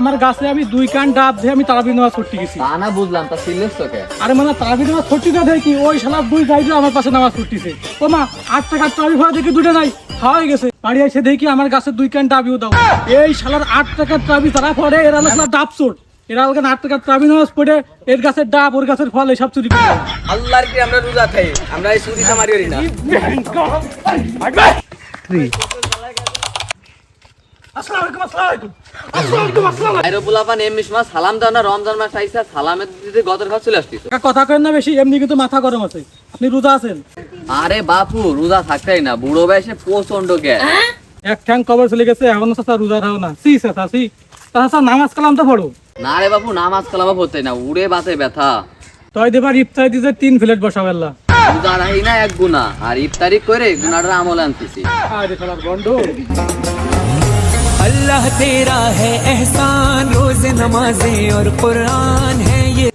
আমার গাছে আমি দুই কান ডাব দিয়ে আমি তারাবি নেওয়া ছুটি গেছি। না বুঝলাম তা আরে মানে তারাবি নেওয়া ছুটি না দেখি ওই শালা দুই গাইডও আমার পাশে নামাজ ছুটিছে ও মা আট টাকার তারাবি ভাড়া দেখি দুটো নাই খাওয়াই গেছে। বাড়ি এসে দেখি আমার গাছে দুই কান ডাবিও দাও। এই শালার আট টাকার ট্রাবি তারা পড়ে এরা শালা ডাব চোর। এরা আট টাকার ট্রাবি নামাজ পড়ে এর গাছের ডাব ওর গাছের ফল এসব চুরি করে। আল্লাহর কি আমরা রোজা খাই? আমরা এই সুরি সামারি করি না আসসালামু আলাইকুম আসসালামু আলাইকুম আসসালামু আলাইকুম আসসালামু আইরো পোলাপান এমনিস মাস সালাম দাও না রমজান মাস আইসা সালামের দিতে গতের ঘর চলে আসতিস আলাইকুম কথা কেন না বেশি এমনি কিন্তু মাথা গরম আছে। আপনি রোজা আছেন? আরে বাপু রোজা থাকতেই না বুড়ো বয়সে প্রচণ্ড গ্যাস এক ঠ্যাং কবর চলে গেছে এখনও রোজা না। সি নামাজ কালাম তো পড়ো। না রে বাবু না মাছ না উড়ে বাতে ব্যথা। দেবার ইফতারি দিতে তিন প্লেট না এক গুণা আর ইফতারি করে গুণাটা আমল আনতেছি। আল্লাহ তেরা হ্যায় রোজ নামাজে ইয়ে।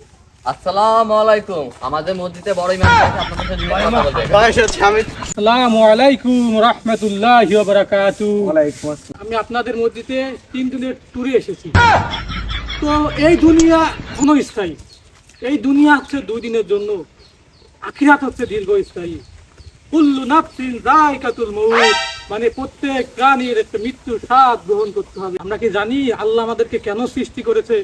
আলাইকুম। আমাদের মসজিদে বড় আমি আলাইকুম আমি আপনাদের মসজিদে তিন দিনের টুরে এসেছি। তো এই দুনিয়া ক্ষণস্থায়ী এই দুনিয়া হচ্ছে দুই দিনের জন্য আখিরাত হচ্ছে দীর্ঘস্থায়ী। কুল্লু নাফসিন যায়কাতুল মউত মানে প্রত্যেক প্রাণীর একটা মৃত্যুর স্বাদ গ্রহণ করতে হবে। আমরা কি জানি আল্লাহ আমাদেরকে কেন সৃষ্টি করেছে?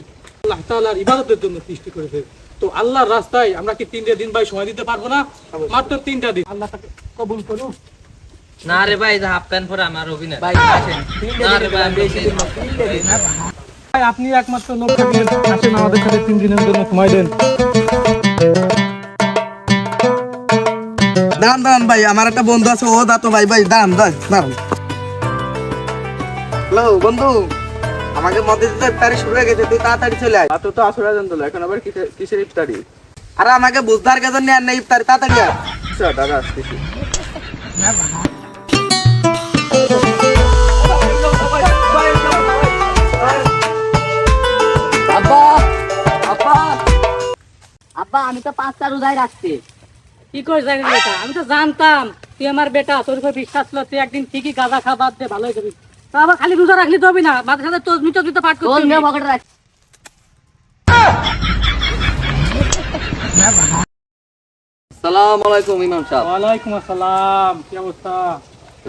আল্লাহ তাআলার ইবাদতের জন্য সৃষ্টি করেছে। তো আল্লাহর রাস্তায় আমরা কি তিনটা দিন ভাই সময় দিতে পারব না? মাত্র তিনটা দিন। আল্লাহ তাকে কবুল করুন না রে ভাই হাফ প্যান্ট পরে আমার অভিনয়। ভাই আসেন। না রে ভাই বেশি ভাই আপনি একমাত্র লোক আসেন আমাদের সাথে তিন দিনের জন্য সময় দেন। দাঁড়ান দাঁড়ান ভাই আমার একটা বন্ধু আছে ও দাঁতো ভাই ভাই দাঁড়ান দাঁড়ান দাঁড়ান। হ্যালো বন্ধু আমাকে মধ্যে দিতে ইফতারি শুরু হয়ে গেছে তুই তাড়াতাড়ি চলে আয়। তো তো এখন আবার কিসের কিসের ইফতারি? আরে আমাকে বুঝদার নিয়ে আর নেই ইফতারি তাড়াতাড়ি আয়। আচ্ছা দাদা আসতেছি। আমি তো পাঁচটা রোজায় রাখছি। কি করে জানি বেটা? আমি তো জানতাম তুই আমার বেটা তোর উপর বিশ্বাস ছিল তুই একদিন ঠিকই গাঁজা খাবার দে ভালোই যাবি তো আবার খালি রোজা রাখলি তো হবে না মাঝে সাথে তজমি তজমি তো পাঠ তোর হবে। পকেটে রাখ আসসালামু আলাইকুম ইমাম সাহেব। ওয়ালাইকুম আসসালাম কি অবস্থা?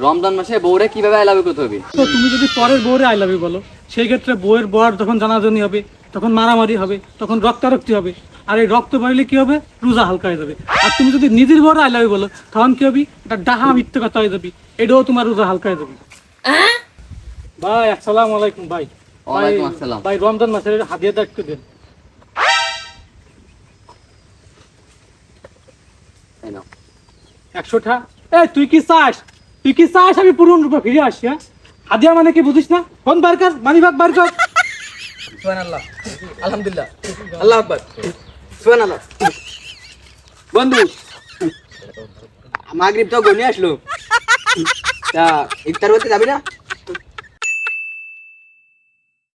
রমজান মাসে বউরে কীভাবে আইলাবি করতে হবে? তো তুমি যদি পরের বউরে আই লাভি বলো সেই ক্ষেত্রে বউয়ের বর যখন জানাজানি হবে তখন মারামারি হবে তখন রক্তারক্তি হবে। আর এই রক্ত বাড়লে কি হবে? রোজা হালকা হয়ে যাবে। আর তুমি যদি নিজের বউরে আই লাভি বলো তখন কি হবে? এটা ডাহা মিথ্যে কথা হয়ে যাবে। এটাও তোমার রোজা হালকা হয়ে যাবে। ভাই আসসালামু আলাইকুম ভাই। ওয়ালাইকুম ভাই- আসসালাম। ভাই রমজান মাসের দেন। একশোটা এ তুই কি চাস? তুই কি চাস আমি পূর্ণ রূপে ফিরে আসি হ্যাঁ? হাদিয়া মানে কি বুঝিস না? ফোন বার কর? মানি ভাগ বার কর। আলহামদুলিল্লাহ। আল্লাহ আকবার। সুবহানাল্লাহ বন্ধু মাগরিব তো গনি আসলো। তা ইফতার করতে যাবি না?